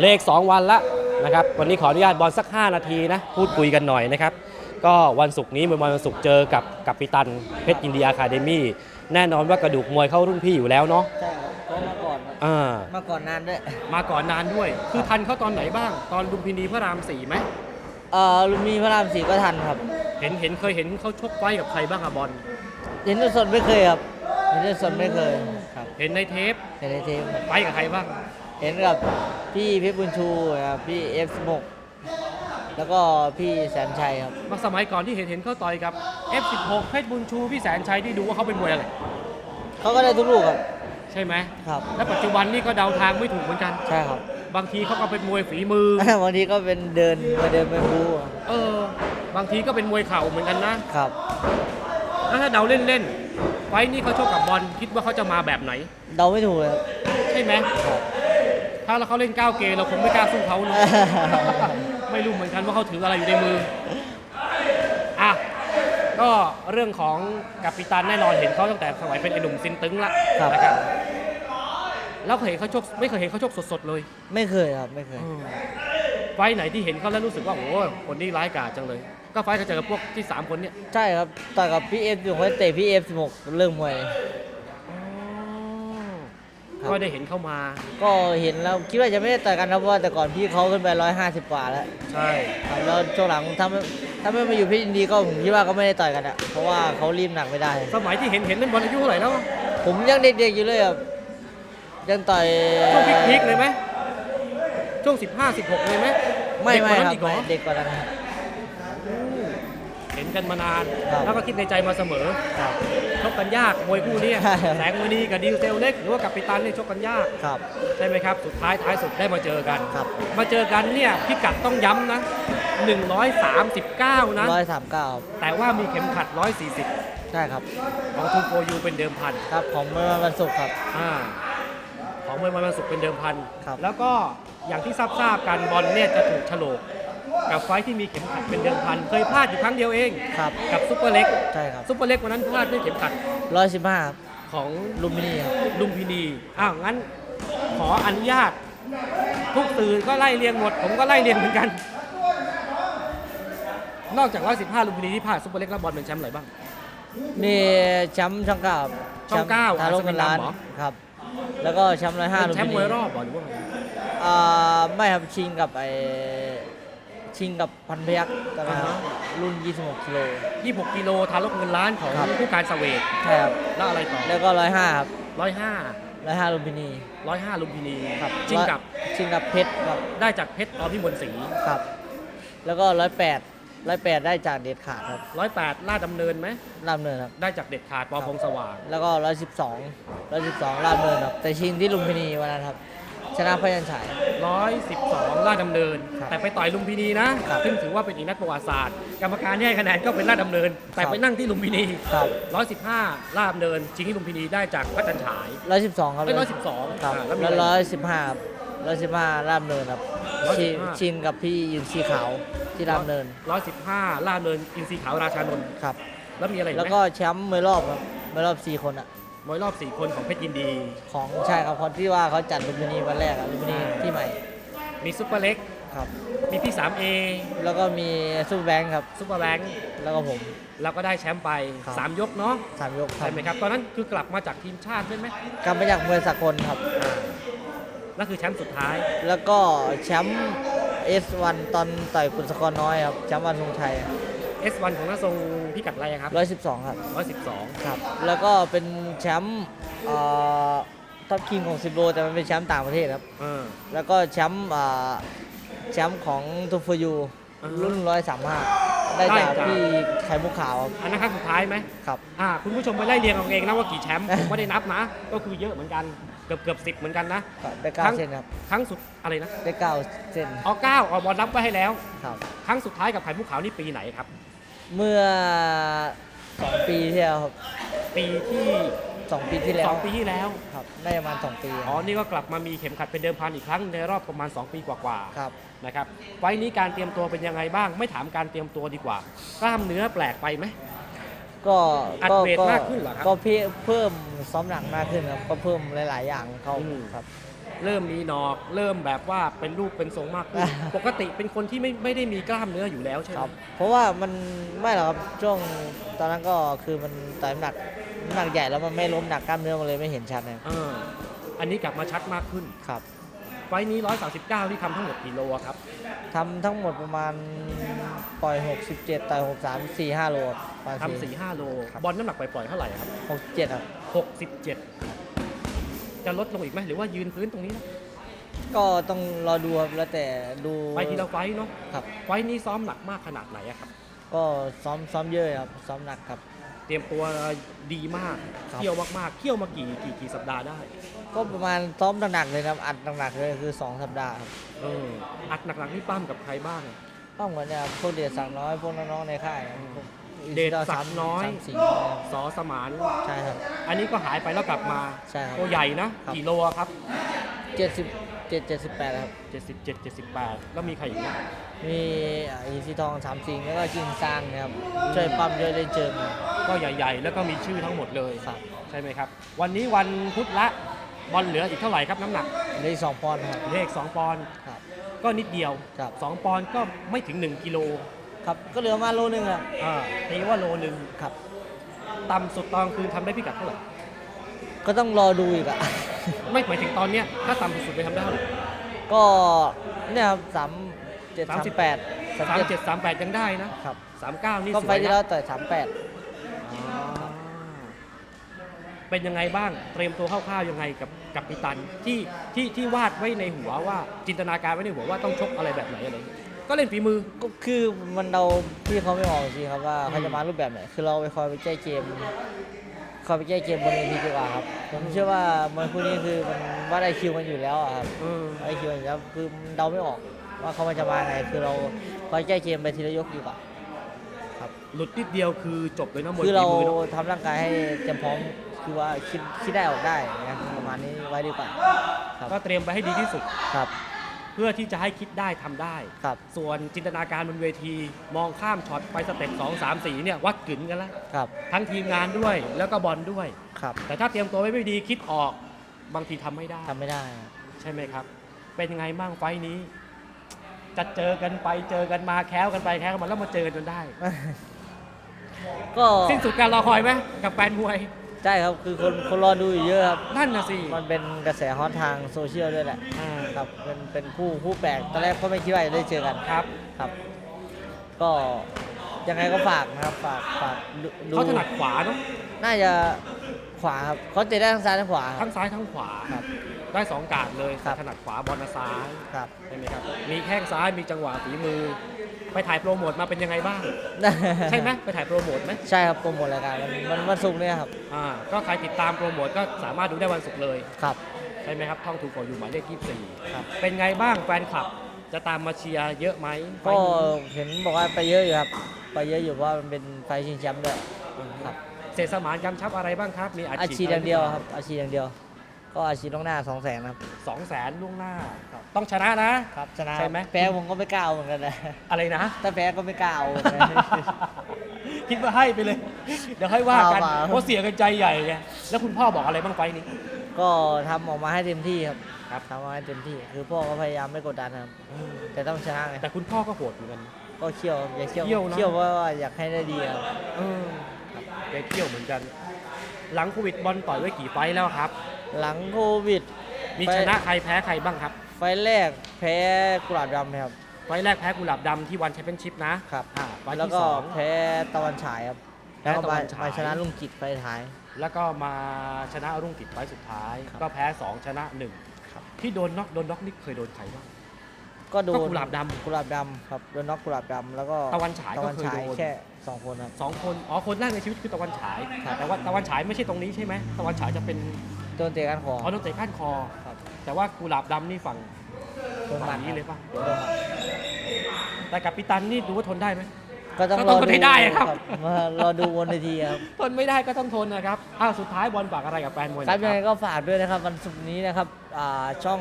เลข 2 วันละนะครับวันนี้ขออนุญาตบอลสัก 5 นาทีนะพูดคุยกันหน่อยนะครับก็วันศุกร์นี้มวยวันศุกร์เจอกับกัปปิตันเพชรอินเดียคาเดมี่แน่นอนว่ากระดูกมวยเข้ารุ่นพี่อยู่แล้วเนาะใช่ครับก็มาก่อนครับอ่ามาก่อนนานด้วยมาก่อนนานด้วย คือทันเขาตอนไหนบ้าง ตอนลุมพินีพระรามสี่ไหมเอ่อลุมพินีพระรามสี่ก็ทันครับ เห็นเห็นเคยเห็นเขาชกไว้กับใครบ้างอะบอลเห็นด้วยสดไม่เคยครับเห็นด้วยสดไม่เคยครับ เห็นในเทปเห็นในเทปครับไฟกับใครบ้าง เห็นกับ พี่เพชรบุญชูครับพี่เอฟสมกแล้วก็พี่แสนชัยครับมาสมัยก่อนที่เห็นเห็นเขาต่อยกับ F16 เพชรบุญชูพี่แสนชัยที่ดูว่าเขาเป็นมวยอะไรเขาก็ได้ทุกลูกครับ ใช่ไหมครับ และปัจจุบันนี่ก็เดาทางไม่ถูกเหมือนกัน ใช่ครับ บางทีเขาก็เป็นมวยฝีมือ บางทีก็เป็นเดินมาเดินไปบูครับเออ บางทีก็เป็นมวยเข่าเหมือนกันนะครับแล้วถ้าเดาเล่นๆไฟท์นี่เขาชกกับบอลคิดว่าเขาจะมาแบบไหน เดาไม่ถูกเลยครับใช่ไหมครับ ถ้าเราเขาเล่นก้าวเกย์เราคงไม่กล้าสู้เขาเนอะไม่รู้เหมือนกันว่าเขาถืออะไรอยู่ในมือ อะ ก็เรื่องของกัปปิตันแน่นอนเห็นเขาตั้งแต่สมัยเป็นไอ้หนุ่มซินตึงละครับ นะครับ แล้วเคยเห็นเขาชกไม่เคยเห็นเขาชกสดๆเลย ไม่เคยครับไม่เคย ไฟท์ไหนที่เห็นเขาแล้วรู้สึกว่าโอ้โหคนนี้ร้ายกาจจังเลย ก็ไฟท์เขาเจอกับพวกที่สามคนเนี่ย ใช่ครับต่อยกับพี่เอฟอยู่คนเตะพี่เอฟสมกเริ่มมวย ครับ ก็ได้เห็นเข้ามา ก็เห็นแล้วคิดว่าจะไม่ได้ต่อยกันนะเพราะว่าแต่ก่อนพี่เขาขึ้นไปร้อยห้าสิบกว่าแล้วใช่ ครับแล้วช่วงหลังถ้าไม่ถ้าไม่มาอยู่เพชรยินดีก็ผมคิดว่าก็ไม่ได้ต่อยกันอะเพราะว่าเขารีบหนักไม่ได้ สมัยที่เห็นเห็นนั่นบอลอายุเท่าไหร่แล้วผมยังเด็กๆอยู่เลยครับยังต่อยช่วงพีคๆเลยไหมช่วง 15 16 เลยไหมไม่เด็กกไม่ว่าคนั้รับนอีกเหรอไม่เด็กกว่านั้นครับเห็น กันมานาน ครับแล้วก็คิดในใจมาเสมอครับชกกันยากมวยคู่เนี้ยใช่ครับ แสงมณีกับดิวเซลเล็ก หรือว่ากับปิตันเนี่ยชกกันยากครับ ใช่ไหมครับ สุดท้ายท้ายสุดได้มาเจอกัน ครับ มาเจอกันเนี่ยพิกัดต้องย้ำนะ 139 นะ ร้อยสามเก้าแต่ว่ามีเข็มขัด 140 ใช่ครับ ของทูโฟยูเป็นเดิมพัน ครับของเมื่อวันศุกร์ครับอ่าของมวยวันศุกร์เป็นเดิมพัน ครับ แล้วก็อย่างที่ทราบทราบๆกันบอลเนี่ยจะถูกโฉลก กับไฟท์ที่มีเข็มขัดเป็นเดิมพัน เคยพลาดอยู่ครั้งเดียวเองครับกับซุปเปอร์เล็กใช่ครับซุปเปอร์เล็กวันนั้นพลาดด้วยเข็มขัดร้อยสิบห้าครับของลุมพินีครับลุมพินีอ้าวงั้นขออนุญาตทุกตื่นก็ไล่เรียงหมด ผมก็ไล่เรียงเหมือนกัน นอกจาก115ลุมพินีที่พลาดซุปเปอร์เล็กแล้วบอลเป็นแชมป์อะไรบ้างมีแชมป์ช่องเก้าครับช่องเก้าทาโร่เงินล้านอาร์เซนอลเหรอครับ แล้วก็แชมป์ร้อยห้าเป็นลุมแชมพิป์นีมวยรอบเหรอหรือว่าไงอ่าไม่ครับชิงกับไอ ชิงกับพันพยักษ์ตอนนั้นครับรุ่น 26กิโล 26กิโลทารกเงินล้านของครับ ผู้การเสเวตใช่ครับ แล้วอะไรต่อแล้วก็ร้อยห้าครับร้อยห้าร้อยห้าลุมพินีร้อยห้าลุมพินีครับจริงกับชิงกับเพชรครับ ได้จากเพชรอพิมลศรีครับ แล้วก็ร้อยแปดร้อยแปดได้จากเด็ดขาดครับร้อยแปดลาดดำเนินไหมลาบเนินครับ ได้จากเด็ดขาดปอครับพงสว่าง แล้วก็ร้อยสิบสองร้อยสิบสองลาบเนินครับ แต่ชิงที่ลุมพินีวันนั้นครับ ชนะพยัญชนะร้อยสิบสองลาดดำเนิน ครับแต่ไปต่อยลุมพินีนะครับซึ่งถือว่าเป็นอีกนัดประวัติศาสตร์ กรรมการที่ให้คะแนนก็เป็นลาดดำเนิน แต่ครับไปนั่งที่ลุมพินี ครับร้อยสิบห้าลาดดำเนินชิงที่ลุมพินีได้จากพระจันทร์ฉาย ร้อยสิบสองครับไม่ร้อยสิบสองครับแล้วมีแล้วอะไรร้อยสิบห้าครับร้อยสิบห้าลาบเนินครับชิง115 ชิงกับพี่ยินซีขาวที่ลาบเนินร้อยสิบห้าลาดดำเนินอินทรีขาวราชานนท์ครับ แล้วมีอะไรอีกแล้วไหมก็แชมป์มวยรอบครับมวยรอบสี่คนอะ มวยรอบสี่คนของเพชรยินดี ของใช่ครับคนที่ว่าเขาจัดลุมพินีวันแรกอะลุมพินีที่ใหม่มีซุปเปอร์เล็ก ครับ มีพี่ 3A แล้วก็มีซูเปอร์แบงค์ครับซุปเปอร์แบงค์แล้วก็ผมแล้วก็ได้แชมป์ไป ครับ 3 ยกเนาะสามยกครัใช่บไหมครับ ตอนนั้นคือกลับมาจากทีมชาติใช่ไหมกลับมาจากมวยสากลครับ นั่นคือแชมป์สุดท้าย แล้วก็แชมป์ S1 ตอนต่อยกุลสกรน้อยครับแชมป์วันทรงชัย S1 ของน้าทรงพิกัดอะไรครับ112 ครับ 112 ครับ แล้วก็เป็นแชมป์เอ่อท็อปคิงของ10โลแต่มันเป็นแชมป์ต่างประเทศครับ เออ แล้วก็แชมป์เอ่อแชมป์ของทูฟยูอ่าฮะรุ่น 135 ได้ได้จากจาก พี่ไข่มุกขาวครับอันนั้นครั้งสุดท้ายไหมครับ อ่าคุณผู้ชมไปไล่เรียงเอาเองนะว่ากี่แชมป์ผมไม่ได้นับนะ ก็คือเยอะเหมือนกันเกือบเกือบสิบเหมือนกันนะ ก็ได้ครั้ง 9เส้นครับ ครั้งสุดอะไรนะได้ 9 เส้นเอาเก้าเอาบอลนับไว้ให้แล้ว ครับ ครั้งสุดท้ายกับไข่มุกขาวนี่ปีไหนครับ เมื่อ2ปีที่แล้วครับปีที่2ปีที่แล้วสองปีที่แล้ว ครับได้ประมาณ2ปีอ๋อ นี่ก็กลับมามีเข็มขัดเป็นเดิมพันอีกครั้งในรอบประมาณ 2 ปีกว่าๆครับนะครับ ไฟล์นี้การเตรียมตัวเป็นยังไงบ้าง ไม่ถามการเตรียมตัวดีกว่า กล้ามเนื้อแปลกไปไหม ก็อัดก็เวทก็มากขึ้นเหรอครับ ก็เพิ่มเพิ่มซ้อมหนักมากขึ้นครับก็เพิ่มหลาย ๆ อย่างเข้าอืม ครับ เริ่มมีหนอก เริ่มแบบว่าเป็นรูปเป็นทรงมากขึ้น ปกติเป็นคนที่ไม่ไม่ได้มีกล้ามเนื้ออยู่แล้วใช่ไหคมรับ เพราะว่ามันไม่หรอกครับช่วงตอนนั้นก็คือมันต่อยน้ำหนักน้ำหนักใหญ่แล้วมันไม่ล้มหนักกล้ามเนื้อมันเลยไม่เห็นชัดนะครับเอออันนี้กลับมาชัดมากขึ้น ครับไฟล์นี้ 139 ที่ทำทั้งหมดกี่โลอะครับ ทำทั้งหมดประมาณปล่อย 67ต่อย63 4 5โลครับประมาณทำสี่ห้าโล ครับ บอลน้ำหนักปล่อยๆเท่าไหร่ครับ 67ครับ 67 จะลดลงอีกไหมหรือว่ายืนพื้นตรงนี้นะก็ต้องรอดูครับแล้วแต่ดูไปทีละไฟล์เนาะครับ ไฟล์นี้ซ้อมหนักมากขนาดไหนอะครับ ก็ซ้อมซ้อมเยอะครับ ซ้อมหนักครับ เตรียมตัวดีมากครับ เที่ยวมากๆเที่ยวมากี่กี่กี่สัปดาห์ได้ก็ประมาณซ้อมหนักๆเลยครับ อัดหนักๆเลยคือ2สัปดาห์ครับเอออัดหนักๆนี่ปั้มกับใครบ้าง ต้องเหมือนเนี่ยครับพวกเดชสั่งน้อยพวกน้องๆในค่ายครับพวก เดชศักดิ์น้อย สามสี่ครับสอสมาน ใช่ครับ อันนี้ก็หายไปแล้วกลับมาใช่ครับตัวใหญ่นะ ครับ กี่โลอะครับ เจ็ดสิบเจ็ดเจ็ดสิบแปดครับ 77 78 แล้วมีใครอีกนะมีอ่าอินซีทองสามสิงแล้วก็จิงซางนะครับ ช่วยปั๊มช่วยเล่นเจิมครับ ก็ใหญ่ ๆ แล้วก็มีชื่อทั้งหมดเลยครับ ใช่ไหมครับ วันนี้วันพุธละบอลเหลืออีกเท่าไหร่ครับน้ำหนักเหลขสองปอนด์ครับ เลข2ปอนด์ครับ ก็นิดเดียว ครับ 2ปอนด์ก็ไม่ถึง 1 กิโล ครับก็เหลือมาโลนึงครับอ่าตีว่าโลหนึ่งครับต่ำสุดตอนคือทำได้พิกัดเท่าไหร่ ก็ต้องรอดูอีกอะ ไม่หมายถึงตอนเนี้ยถ้าต่ำสุดไปทำได้เท่าไหร่ ก็เนี่ยครับสามเจ็ดสามสามสิบแปดสามเจ็ดสามแปดยังได้นะครับ สามเก้านี่ก็สไฟวยล์ที่นะแล้วต่อยสามแปดอ๋อเป็นยังไงบ้างเตรียมตัวคร่าวๆยังไงกับกับปิตันที่ที่ที่วาดไว้ในหัวว่าจินตนาการไว้ในหัวว่าต้องชกอะไรแบบไหนอะไรอย่างเงี้ย ก็เล่นฝีมือ ก็คือมันเราพี่เขาไม่ออกจริงๆครับว่าอืมเขาจะมารูปแบบไหนคือเราไปคอยไปแก้เกมคอยไปแก้เกมบนเวทีดีกว่าครับผมเชื่อว่ามวยคู่นี้คือมันวัดไอคิวกันอยู่แล้วอะครับเออไอคิวอยู่แล้วคือมันเดาไม่ออกว่าเขามันจะมาไงคือเราคอยแก้เกมไปทีละยกดีกว่าหลุดนิดเดียวคือจบเลยนะมวยคือเราฝีมือเนอะทำร่างกายให้เตรียมพร้อมคือว่าคิดคิดได้ออกได้นะครับประมาณนี้ไว้ดีกว่าครับก็เตรียมไปให้ดีที่สุด ครับเพื่อที่จะให้คิดได้ทำได้ ครับ ส่วนจินตนาการบนเวทีมองข้ามช็อตไปสเต็ปสองสามสี่เนี่ยวัดกึ๋นกันแล้วครับ ทั้งทีมงานด้วยแล้วก็บอลด้วย ครับแต่ถ้าเตรียมตัวไว้ไม่ดีคิดออกบางทีทำไม่ได้ ทำไม่ได้ครับใช่ไหมครับ เป็นยังไงบ้างไฟท์นี้ จะเจอกันไปเจอกันมาแค้วกันไปแค้วกันมาแล้วมาเจอกันจนได้ ก็สิ้นสุดการรอคอยไหมกับแฟนมวย ใช่ครับคือคนคนรอดูอยู่เยอะครับ นั่นนะสิมันเป็นกระแสฮอตทางโซเชียลด้วยแหละอ่าครับเป็นเป็นคู่คู่แปลกตอนแรกก็ไม่คิดว่าจะได้เจอกันครับ ครับ ก็ยังไงก็ฝากนะครับฝากฝากดูดูเขาถนัดขวาเนาะน่าจะขวาครับเขาเตะได้ทั้งซ้ายทั้งขวาครัทั้บ งซ้ายทั้งขวา ครับ ได้สองการดเลยครับ ถนัดขวาบอลซ้ายครับ ใช่ไหมครับ มีแข้งซ้ายมีจังหวะฝีมือ ไปถ่ายโปรโมทมาเป็นยังไงบ้าง ใช่ไหมไปถ่ายโปรโมทไหมใช่ครับโปรโมทรายการมันมันวันศุกร์เนี่ยครับอ่าก็ใครติดตามโปรโมทก็สามารถดูได้วันศุกร์เลย ครับ ใช่ไหมครับท่องถูกกว่าอยู่หมายเลขครับ24เป็นไงบ้างแฟนคลับ จะตามมาเชียร์เยอะไหมไฟก็ล์นี้เห็นบอกว่าไปเยอะอยู่ครับ ไปเยอะอยู่เพราะว่ามันเป็นไฟชิงแชมป์ด้วย ครับ เศษสมานกำชับอะไรบ้างครับ มีอาอาชีพชีพอย่างเดียวครับอาชีพอย่างเดียว ก็อาชีพล่วงหน้าสองแสนครับ สองแสนล่วงหน้า ต้องชนะนะ ครับชนะใช่ไหม แพ้ผมก็ไม่กล้าเอาเหมือนกันนะอะไรนะ ถ้าแพ้ก็ไม่กล้าเอาเหมือนกัน คิดว่าให้ไปเลย เดี๋ยวค่อยว่ากันเอามา เพราะเสียกันใจใหญ่ไงแล้วคุณพ่อบอกอะไรบ้างไฟล์นี้ ก็ทำออกมาให้เต็มที่ครับครับ ทำออกมาให้เต็มที่ คือพ่อก็พยายามไม่กดดันครับ แต่ต้องชนะไงแต่คุณพ่อก็โหดเหมือนกัน ก็เคี่ยวอย่าเคี่ยวเคี่ยวนะเคี่ยวเพราะว่าอยากให้ได้ดีครับเออแกเที่ยวเหมือนกัน หลังโควิดบอลต่อยไว้กี่ไฟล์แล้วครับ หลังโควิดมีไฟชนะใครแพ้ใครบ้างครับ ไฟล์แรกแพ้กุหลาบดำครับ ไฟล์แรกแพ้กุหลาบดำที่วันแชมเปี้ยนชิพนะครับ อ่าไฟล์แล้วที่ก็สอง แพ้ตะวันฉายครับแพ้แล้วก็ตะวัมานฉาย มาชนะลุงกิจไฟล์ท้าย แล้วก็มาชนะรุ่งติดไฟล์สุดท้าย ครับก็แพ้2ชนะครับ1ที่โดนน็อกโดนน็อกนี่เคยโดนใครบ้าง ก็โดนก็กุหลาบดำกุหลาบดำครับโดนน็อกกุหลาบดำแล้วก็ตะวันฉายตะก็วันเคยฉายโดน แค่สองคนครับ สองคนอ๋อคนแรกในชีวิตคือตะวันฉายครับ แต่ว่าตะวันฉายไม่ใช่ตรงนี้ใช่ไหมตะวันฉายจะเป็นโดนเตะก้านคออ๋อโดนเตะก้านคอครับ แต่ว่ากุหลาบดำนี่ฝั่งโดนหมัฝั่ดงนี้เลยป่ะโดนหมัดแต่กับปิตันนี่ดูว่าทนได้ไหมก็ต้องก็รต้อองดูให้ได้ครับมารอดูบนเวทีครับทนไม่ได้ก็ต้องทนนะครับอ้าวสุดท้ายบอลฝากอะไรกับแฟนมวยหคน่รัอบยยังไงครับก็ฝากด้วยนะครับวันศุกร์นี้นะครับอ่าช่อง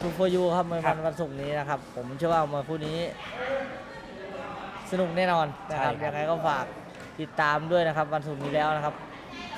ทูโฟยูครับในครัวับนวันศุกร์นี้นะครับ ผมเชื่อว่ามาคู่นี้ สนุกแน่นอนนะครับใช่ครับยังไงก็ฝากติดตามด้วยนะครับ วันศุกร์นี้แล้วนะครับ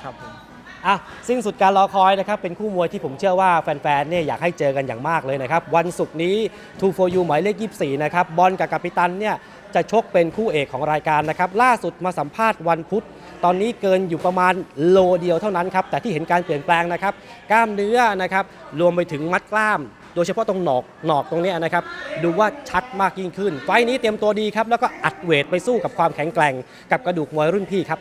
ครับผม อะสิ้นสุดการรอคอยนะครับเป็นคู่มวยที่ผมเชื่อว่าแฟนๆเนี่ยอยากให้เจอกันอย่างมากเลยนะครับวันศุกร์นี้2 for you หมายเลข 24 นะครับบอลกับกัปปิตันเนี่ยจะชกเป็นคู่เอกของรายการนะครับล่าสุดมาสัมภาษณ์วันพุธ ตอนนี้เกินอยู่ประมาณโลเดียวเท่านั้นครับแต่ที่เห็นการเปลี่ยนแปลงนะครับ กล้ามเนื้อนะครับรวมไปถึงมัดกล้าม โดยเฉพาะตรงหนอกหนอกตรงเนี้ยนะครับดูว่าชัดมากยิ่งขึ้น ไฟล์นี้เตรียมตัวดีครับแล้วก็อัดเวทไปสู้กับความแข็งแกร่ง กับกระดูกมวยรุ่นพี่ครับ